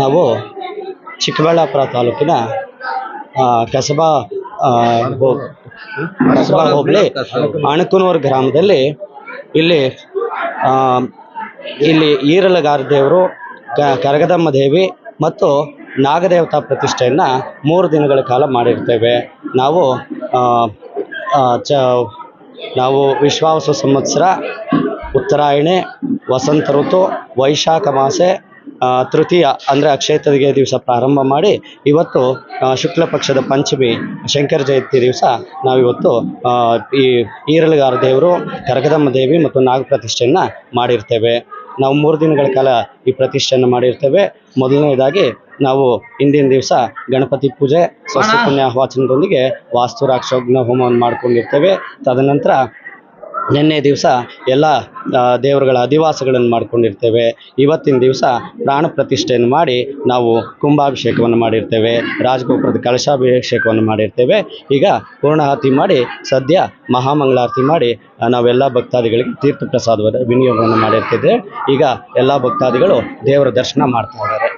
ನಾವು ಚಿಕ್ಕಬಳ್ಳಾಪುರ ತಾಲೂಕಿನ ಕಸಬಾ ಕಸಬಾ ಹೋಬಳಿ ಅಣಕನೂರು ಗ್ರಾಮದಲ್ಲಿ ಇಲ್ಲಿ ಇಲ್ಲಿ ಈರಲಗಾರ ದೇವರು ಕರಗದಮ್ಮ ದೇವಿ ಮತ್ತು ನಾಗದೇವತಾ ಪ್ರತಿಷ್ಠೆಯನ್ನು ಮೂರು ದಿನಗಳ ಕಾಲ ಮಾಡಿರ್ತೇವೆ. ನಾವು ಚ, ನಾವು ವಿಶ್ವಾಸ ಸಂವತ್ಸರ, ಉತ್ತರಾಯಣೆ, ವಸಂತ ಋತು, ವೈಶಾಖ ಮಾಸೆ ತೃತೀಯ ಅಂದರೆ ಅಕ್ಷಯ ತೃತೀಯ ದಿವಸ ಪ್ರಾರಂಭ ಮಾಡಿ ಇವತ್ತು ಶುಕ್ಲ ಪಕ್ಷದ ಪಂಚಮಿ, ಶಂಕರ ಜಯಂತಿ ದಿವಸ ನಾವಿವತ್ತು ಈ ಈರಳಗಾರ ದೇವರು, ಕರಗದಮ್ಮ ದೇವಿ ಮತ್ತು ನಾಗ ಪ್ರತಿಷ್ಠೆಯನ್ನು ಮಾಡಿರ್ತೇವೆ. ನಾವು ಮೂರು ದಿನಗಳ ಕಾಲ ಈ ಪ್ರತಿಷ್ಠೆಯನ್ನು ಮಾಡಿರ್ತೇವೆ. ಮೊದಲನೇದಾಗಿ ನಾವು ಇಂದಿನ ದಿವಸ ಗಣಪತಿ ಪೂಜೆ ಸ್ವಸ್ತಿ ಪುಣ್ಯಾಹವಾಚನದೊಂದಿಗೆ ವಾಸ್ತು ರಾಕ್ಷೋಗ್ನ ಹೋಮವನ್ನು ಮಾಡ್ಕೊಂಡಿರ್ತೇವೆ. ತದನಂತರ ನಿನ್ನೆ ದಿವಸ ಎಲ್ಲ ದೇವರುಗಳ ಅಧಿವಾಸಗಳನ್ನು ಮಾಡ್ಕೊಂಡಿರ್ತೇವೆ. ಇವತ್ತಿನ ದಿವಸ ಪ್ರಾಣ ಪ್ರತಿಷ್ಠೆಯನ್ನು ಮಾಡಿ ನಾವು ಕುಂಭಾಭಿಷೇಕವನ್ನು ಮಾಡಿರ್ತೇವೆ. ರಾಜಗೋಪುರದ ಕಳಶಾಭಿಷೇಕವನ್ನು ಮಾಡಿರ್ತೇವೆ. ಈಗ ಪೂರ್ಣಾಹುತಿ ಮಾಡಿ, ಸದ್ಯ ಮಹಾಮಂಗಳಾರತಿ ಮಾಡಿ ನಾವೆಲ್ಲ ಭಕ್ತಾದಿಗಳಿಗೆ ತೀರ್ಥ ಪ್ರಸಾದವನ್ನು ವಿನಿಯೋಗವನ್ನು ಮಾಡಿರ್ತಿದ್ದೆ ಈಗ ಎಲ್ಲ ಭಕ್ತಾದಿಗಳು ದೇವರ ದರ್ಶನ ಮಾಡ್ತಾ ಇದ್ದಾರೆ.